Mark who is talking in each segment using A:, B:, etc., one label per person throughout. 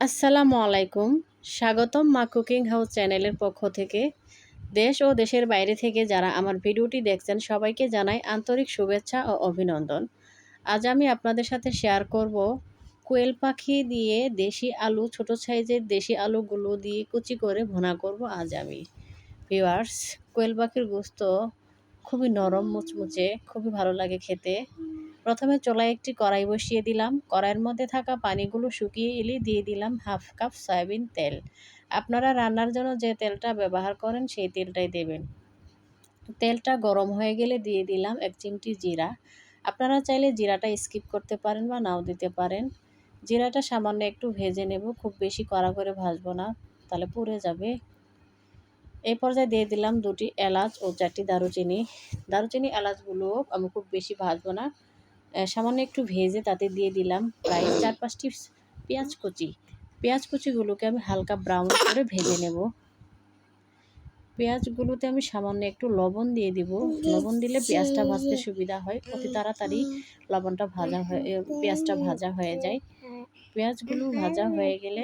A: আসসালামু আলাইকুম। স্বাগতম মা কুকিং হাউস চ্যানেলের পক্ষ থেকে। দেশ ও দেশের বাইরে থেকে যারা আমার ভিডিওটি দেখছেন, সবাইকে জানাই আন্তরিক শুভেচ্ছা ও অভিনন্দন। আজ আমি আপনাদের সাথে শেয়ার করব কোয়েল পাখি দিয়ে দেশি আলু, ছোট সাইজের দেশি আলুগুলো দিয়ে কুচি করে ভুনা করব আজ আমি। ভিওয়ার্স কোয়েল পাখির গোস্ত খুবই নরম, মুচমুচে, খুবই ভালো লাগে খেতে। প্রথমে চোলায় একটি কড়াই বসিয়ে দিলাম। কড়াইয়ের মধ্যে থাকা পানিগুলো শুকিয়ে এলে দিয়ে দিলাম হাফ কাপ সয়াবিন তেল। আপনারা রান্নার জন্য যে তেলটা ব্যবহার করেন সেই তেলটাই দেবেন। তেলটা গরম হয়ে গেলে দিয়ে দিলাম এক চিমটি জিরা। আপনারা চাইলে জিরাটা স্কিপ করতে পারেন বা নাও দিতে পারেন। জিরাটা সামান্য একটু ভেজে নেব, খুব বেশি কড়া করে ভাজবো না, তাহলে পুড়ে যাবে। এই পর্যায়ে দিয়ে দিলাম দুটি এলাচ ও চারটি দারুচিনি। দারুচিনি এলাচগুলো আমি খুব বেশি ভাজবো না। সামান্য একটু ভেজে তাতে দিয়ে দিলাম প্রায় চার পাঁচটি পেঁয়াজ কুচি। পেঁয়াজ কুচিগুলোকে আমি হালকা ব্রাউন করে ভেজে নেব। পেঁয়াজগুলোতে আমি সামান্য একটু লবণ দিয়ে দিব। লবণ দিলে পেঁয়াজটা ভাজতে সুবিধা হয়। অতি তাড়াতাড়ি লবণটা ভাজা হয়ে পেঁয়াজটা ভাজা হয়ে যায়। পেঁয়াজগুলো ভাজা হয়ে গেলে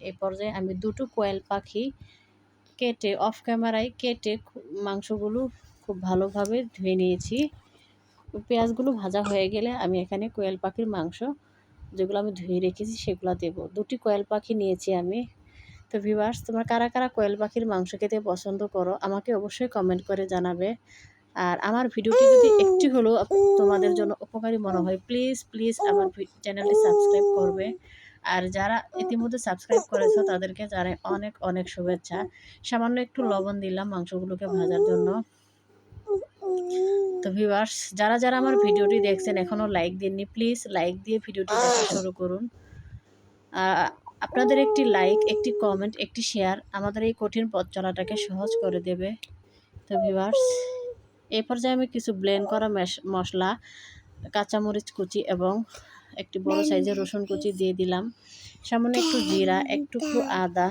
A: এ পর্যায়ে আমি দুটো কোয়েল পাখি কেটে অফ ক্যামেরায় কেটে মাংসগুলো খুব ভালোভাবে ধুয়ে নিয়েছি। পেঁয়াজগুলো ভাজা হয়ে গেলে আমি এখানে কোয়েল পাখির মাংস যেগুলো আমি ধুয়ে রেখেছি সেগুলো দেব। দুটি কোয়েল পাখি নিয়েছি আমি। তো ভিভার্স তোমার কারা কারা কোয়েল পাখির মাংস খেতে পছন্দ করো, আমাকে অবশ্যই কমেন্ট করে জানাবে। আর আমার ভিডিওটি যদি একটি হলেও তোমাদের জন্য উপকারী মনে হয় প্লিজ প্লিজ আমার চ্যানেলটি সাবস্ক্রাইব করবে। আর যারা ইতিমধ্যে সাবস্ক্রাইব করেছ, তাদেরকে জানাই অনেক অনেক শুভেচ্ছা। সামান্য একটু লবণ দিলাম মাংসগুলোকে ভাজার জন্য। তো ভিউয়ার্স যারা যারা আমার ভিডিওটি দেখছেন এখনও লাইক দেননি প্লিজ লাইক দিয়ে ভিডিওটি দেখা শুরু করুন। আপনাদের একটি লাইক একটি কমেন্ট একটি শেয়ার আমাদের এই কঠিন পথ চলাটাকে সহজ করে দেবে। তো ভিউয়ার্স এই পর্যায়ে আমি কিছু ব্লেন্ড করা মশলা কাঁচামরিচ কুচি এবং একটি বড় সাইজের রসুন কুচি দিয়ে দিলাম। সামান্য একটু জিরা একটু আদা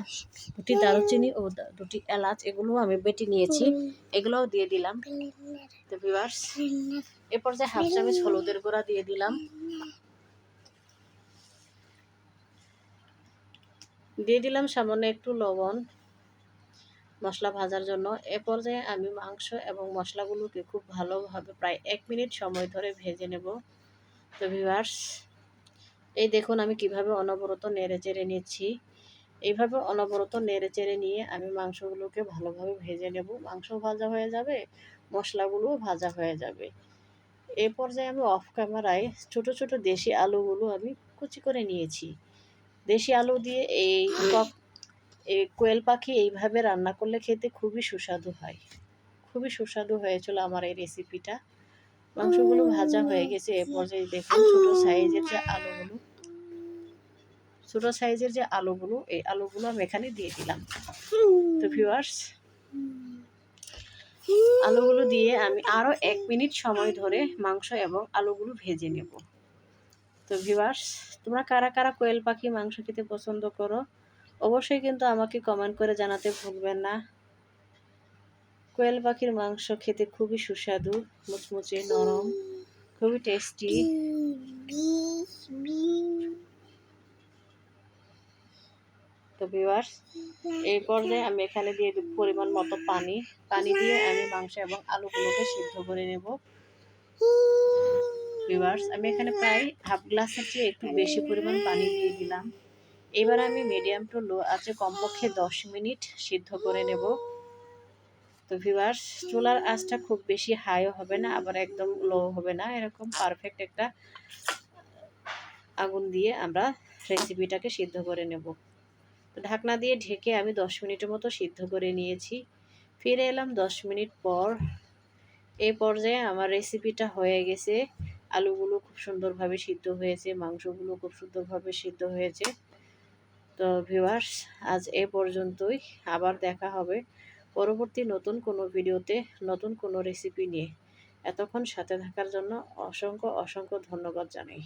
A: দুটি দারুচিনি ও দুটি এলাচ এগুলো আমি বেটে নিয়েছি। এগুলোও দিয়ে দিলাম। তো ভিউয়ার্স এ পর্যায়ে হাফ চামচ হলুদের গুঁড়া দিয়ে দিলাম। দিয়ে দিলাম সামান্য একটু লবণ। মশলা ভাজার জন্য। এ পর্যায়ে আমি মাংস এবং মশলাগুলোকে খুব ভালোভাবে প্রায় এক মিনিট সময় ধরে ভেজে নেব। তো ভিউয়ার্স, এই দেখুন আমি কীভাবে অনবরত নেড়ে চেড়ে নিচ্ছি। এইভাবে অনবরত নেড়ে চেড়ে নিয়ে আমি মাংসগুলোকে ভালোভাবে ভেজে নেব। মাংস ভাজা হয়ে যাবে, মশলাগুলোও ভাজা হয়ে যাবে। এ পর্যায়ে আমি অফ ক্যামেরায় ছোট ছোট দেশি আলুগুলো আমি কুচি করে নিয়েছি। দেশি আলু দিয়ে এই এই কোয়েল পাখি এইভাবে রান্না করলে খেতে খুবই সুস্বাদু হয়। খুবই সুস্বাদু হয়েছিল আমার এই রেসিপিটা মাংসগুলো ভাজা হয়ে গেছে, এ পর্যায়ে দেখুন ছোট সাইজের যে আলুগুলো। ছোট সাইজের যে আলুগুলো, এই আলুগুলো আমি এখানে দিয়ে দিলাম। তো ভিউয়ার্স আলুগুলো দিয়ে আমি আরও এক মিনিট সময় ধরে মাংস এবং আলুগুলো ভেজে নেব। তো ভিউয়ার্স তোমরা কারা কারা কোয়েল পাখি মাংস খেতে পছন্দ করো? অবশ্যই কিন্তু আমাকে কমেন্ট করে জানাতে ভুলবেন না। কোয়েল পাখির মাংস খেতে খুবই সুস্বাদু, মুচমুচে, নরম, খুবই টেস্টি তো ভিউয়ার্স এই পর্যায়ে আমি এখানে দিয়ে দেব পরিমাণ মতো পানি। পানি দিয়ে আমি মাংস এবং আলুগুলোকে সিদ্ধ করে নেব। ভিউয়ার্স আমি এখানে প্রায় হাফ গ্লাসের চেয়ে একটু বেশি পরিমাণ পানি দিয়ে দিলাম। এবার আমি মিডিয়াম টু লো আছে, কমপক্ষে দশ মিনিট সিদ্ধ করে নেব। তো ভিউয়ার্স চুলার আঁচটা খুব বেশি হাইও হবে না, আবার একদম লো হবে না। এরকম পারফেক্ট একটা আগুন দিয়ে আমরা রেসিপিটাকে সিদ্ধ করে নেব। তো ঢাকনা দিয়ে ঢেকে আমি দশ মিনিটের মতো সিদ্ধ করে নিয়েছি। ফিরে এলাম দশ মিনিট পর। এই পর্যায়ে আমার রেসিপিটা হয়ে গেছে। আলুগুলো খুব সুন্দরভাবে সিদ্ধ হয়েছে, মাংসগুলো খুব সুন্দরভাবে সিদ্ধ হয়েছে। তো ভিউয়ার্স আজ এ পর্যন্তই। আবার দেখা হবে পরবর্তী নতুন কোনো ভিডিওতে, নতুন কোনো রেসিপি নিয়ে। এতক্ষণ সাথে থাকার জন্য অসংখ্য অসংখ্য ধন্যবাদ জানাই।